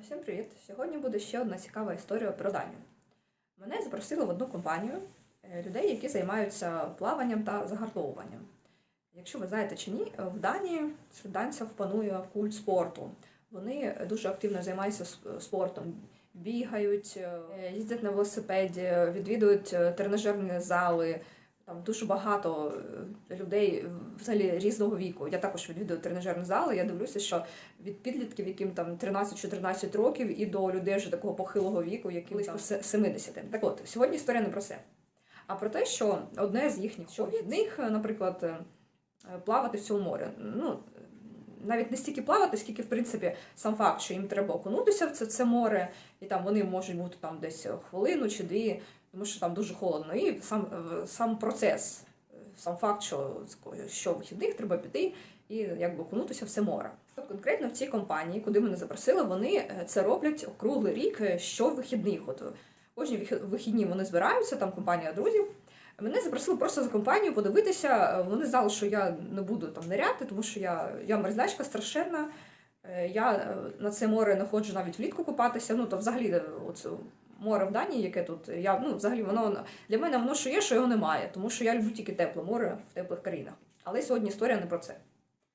Всім привіт! Сьогодні буде ще одна цікава історія про Данію. Мене запросили в одну компанію е, людей, які займаються плаванням та загартовуванням. Якщо ви знаєте чи ні, в Данії серед данців панує культ спорту. Вони дуже активно займаються спортом, бігають, е, їздять на велосипеді, відвідують е, тренажерні зали. Там дуже багато е, людей взагалі різного віку. Я також відвідую тренажерні зали. Я дивлюся, що від підлітків, яким там 13-14 років, і до людей вже такого похилого віку, які близько се- 70. Так от, сьогодні історія не про це, а про те, що одне з їхніх них, наприклад, е, плавати в цьому морі. Ну, навіть не стільки плавати, скільки, в принципі, сам факт, що їм треба окунутися в це, це море, і там вони можуть бути там десь хвилину чи дві, тому що там дуже холодно. І сам, е, сам процес, сам факт, що, що вихідних треба піти і якби окунутися в це море. От конкретно в цій компанії, куди мене запросили, вони е, це роблять круглий рік е, щовихідних. От е, кожні вихідні вони збираються, там компанія друзів. Мене запросили просто за компанію подивитися. Вони знали, що я не буду там ниряти, тому що я, я мерзлячка страшенна. Я на це море не ходжу навіть влітку купатися. Ну то взагалі оце море в Данії, яке тут. Я ну взагалі воно для мене воно що є, що його немає, тому що я люблю тільки тепле море в теплих країнах. Але сьогодні історія не про це.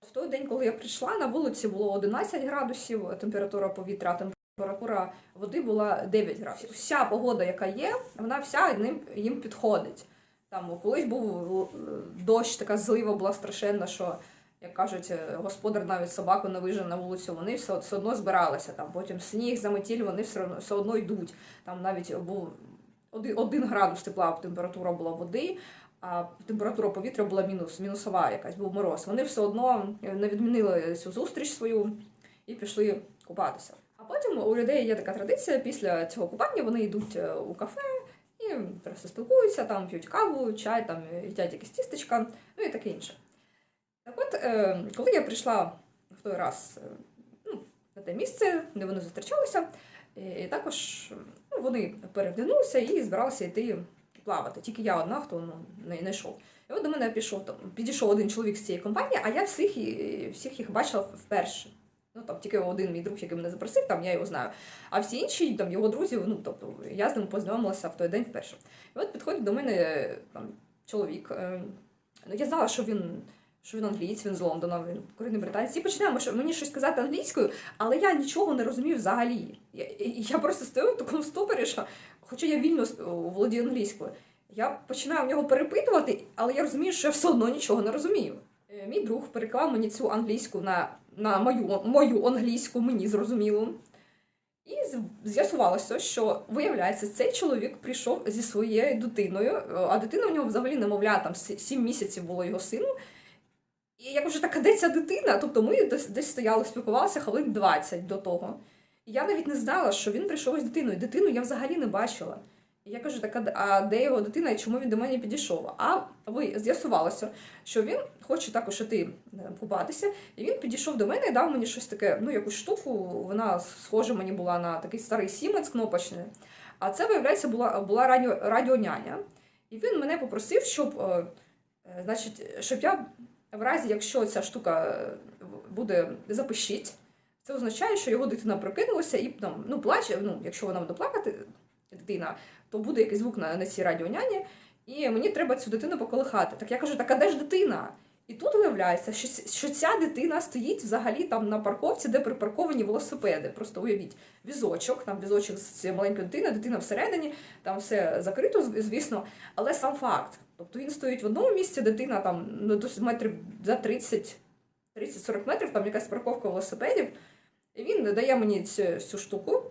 В той день, коли я прийшла, на вулиці було 11 градусів, температура повітря, температура води була 9 градусів. Вся погода, яка є, вона вся ним їм підходить. Там колись був е, дощ, така злива була страшенна, що, як кажуть, е, господар навіть собаку не вижив на вулицю, вони все, все одно збиралися. Там потім сніг, заметіль, вони все одно, все одно йдуть. Там навіть був один, один градус тепла температура була води, а температура повітря була мінус, мінусова якась, був мороз. Вони все одно не відмінили цю зустріч свою і пішли купатися. А потім у людей є така традиція, після цього купання вони йдуть е, у кафе і просто спілкуються, там п'ють каву, чай, там їдять якісь тістечка, ну і таке інше. От, е, коли я прийшла в той раз е, ну, на те місце, де вони зустрічалися, е, і також ну, вони перевдягнулися і збиралися йти плавати. Тільки я одна, хто ну, не, не йшов. І от до мене пішов там, підійшов один чоловік з цієї компанії, а я всіх, всіх їх бачила вперше. Ну, там тільки один мій друг, який мене запросив, там я його знаю. А всі інші, там його друзі, ну тобто я з ним познайомилася в той день вперше. І от підходить до мене там чоловік. е, Ну, я знала, що він. Що він англієць, він з Лондона, він корінний британець. І починаємо що мені щось казати англійською, але я нічого не розумію взагалі. Я, я просто стою в такому ступорі, що, хоча я вільно володію англійською, я починаю в нього перепитувати, але я розумію, що я все одно нічого не розумію. Е, Мій друг переклав мені цю англійську на, на мою, мою англійську, мені зрозумілу. І з'ясувалося, що виявляється, цей чоловік прийшов зі своєю дитиною, е, а дитина в нього взагалі немовля, там 7 місяців було його сину. І я кажу, так а де ця дитина? Тобто ми десь, десь стояли, спілкувалися хвилин 20 до того. І я навіть не знала, що він прийшов з дитиною. Дитину я взагалі не бачила. І я кажу, так а де- його дитина і чому він до мене підійшов? А ви з'ясувалося, що він хоче також іти е, купатися, і він підійшов до мене і дав мені щось таке, ну якусь штуку. Вона схожа мені була на такий старий сімець кнопочний. А це, виявляється, була, була радіо, радіоняня. І він мене попросив, щоб, е, е, значить, щоб я в разі, якщо ця штука е, буде запишіть, це означає, що його дитина прокинулася і там, ну, плаче. Ну, якщо вона буде плакати, дитина, то буде якийсь звук на, на цій радіоняні, і мені треба цю дитину поколихати. Так я кажу, так а де ж дитина? І тут виявляється, що, що ця дитина стоїть взагалі там на парковці, де припарковані велосипеди. Просто уявіть, візочок, там візочок з цією маленькою дитиною, дитина всередині, там все закрито, звісно, але сам факт. Тобто він стоїть в одному місці, дитина там ну, метрів за 30, 30-40 метрів, там якась парковка велосипедів. І він дає мені цю, цю штуку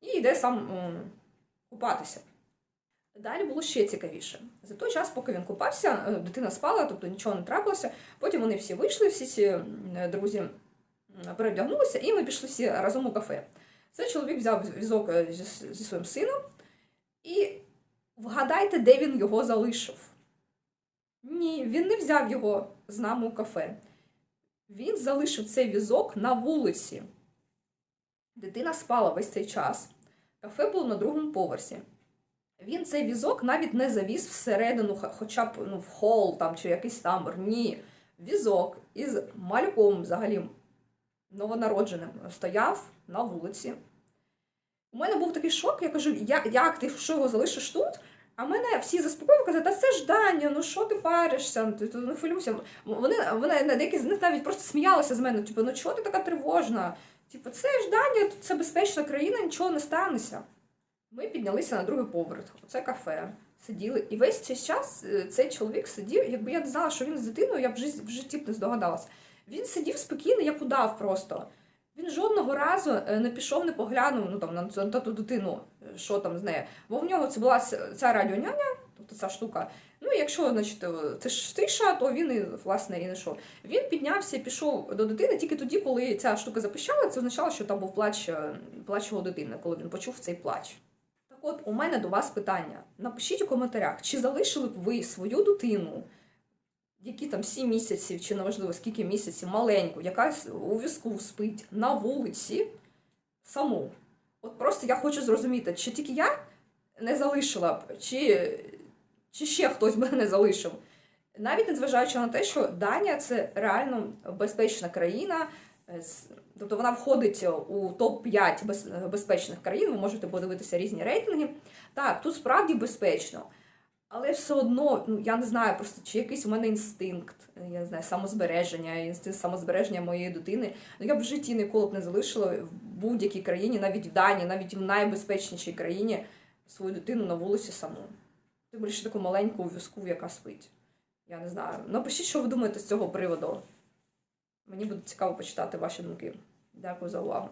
і йде сам купатися. Далі було ще цікавіше. За той час, поки він купався, е, дитина спала, тобто нічого не трапилося. Потім вони всі вийшли, всі ці друзі м, і ми пішли всі разом у кафе. Цей чоловік взяв візок е, зі своїм сином, і вгадайте, де він його залишив. Ні, він не взяв його з нами у кафе. Він залишив цей візок на вулиці. Дитина спала весь цей час. Кафе було на другому поверсі. Він цей візок навіть не завіз всередину, хоча б ну, в хол там, чи якийсь тамбур. Ні. Візок із малюком взагалі новонародженим стояв на вулиці. У мене був такий шок, я кажу, як ти що його залишиш тут? А мене всі заспокоїли, казали, та це ж Даня, ну що ти паришся, ти, ти не хвилюйся. Вони, вони деякі з них навіть просто сміялися з мене, типу, ну чого ти така тривожна? Типу, це ж Данія, тут це безпечна країна, нічого не станеться. Ми піднялися на другий поверх, оце кафе. Сиділи, і весь цей час е, цей чоловік сидів. Якби я не знала, що він з дитиною, я б в житті, б не здогадалась. Він сидів спокійно, як удав просто. Він жодного разу е, не пішов, не поглянув ну, там, на, ту дитину, е, що там з нею. Бо в нього це була ця радіоняня, тобто ця штука. Ну, якщо значить, е, це ж тиша, то він і власне і не йшов. Він піднявся і пішов до дитини тільки тоді, коли ця штука запищала, це означало, що там був плач, плач його дитини, коли він почув цей плач. Так от, у мене до вас питання. Напишіть у коментарях, чи залишили б ви свою дитину, які там 7 місяців, чи неважливо скільки місяців, маленьку, яка с- у візку спить на вулиці саму. От просто я хочу зрозуміти, чи тільки я не залишила б, чи, чи ще хтось би не залишив. Навіть незважаючи на те, що Данія це реально безпечна країна, е, тобто вона входить у топ-5 без, безпечних країн, ви можете подивитися різні рейтинги. Так, тут справді безпечно. Але все одно, ну я не знаю, просто чи якийсь у мене інстинкт, е, я не знаю, самозбереження, інстинкт самозбереження моєї дитини. Ну я б в житті ніколи б не залишила в будь-якій країні, навіть в Данії, навіть в найбезпечнішій країні, свою дитину на вулиці саму. Тим більше таку маленьку візку, яка спить. Я не знаю. Напишіть, що ви думаєте з цього приводу. Мені буде цікаво почитати ваші думки. Дякую за увагу.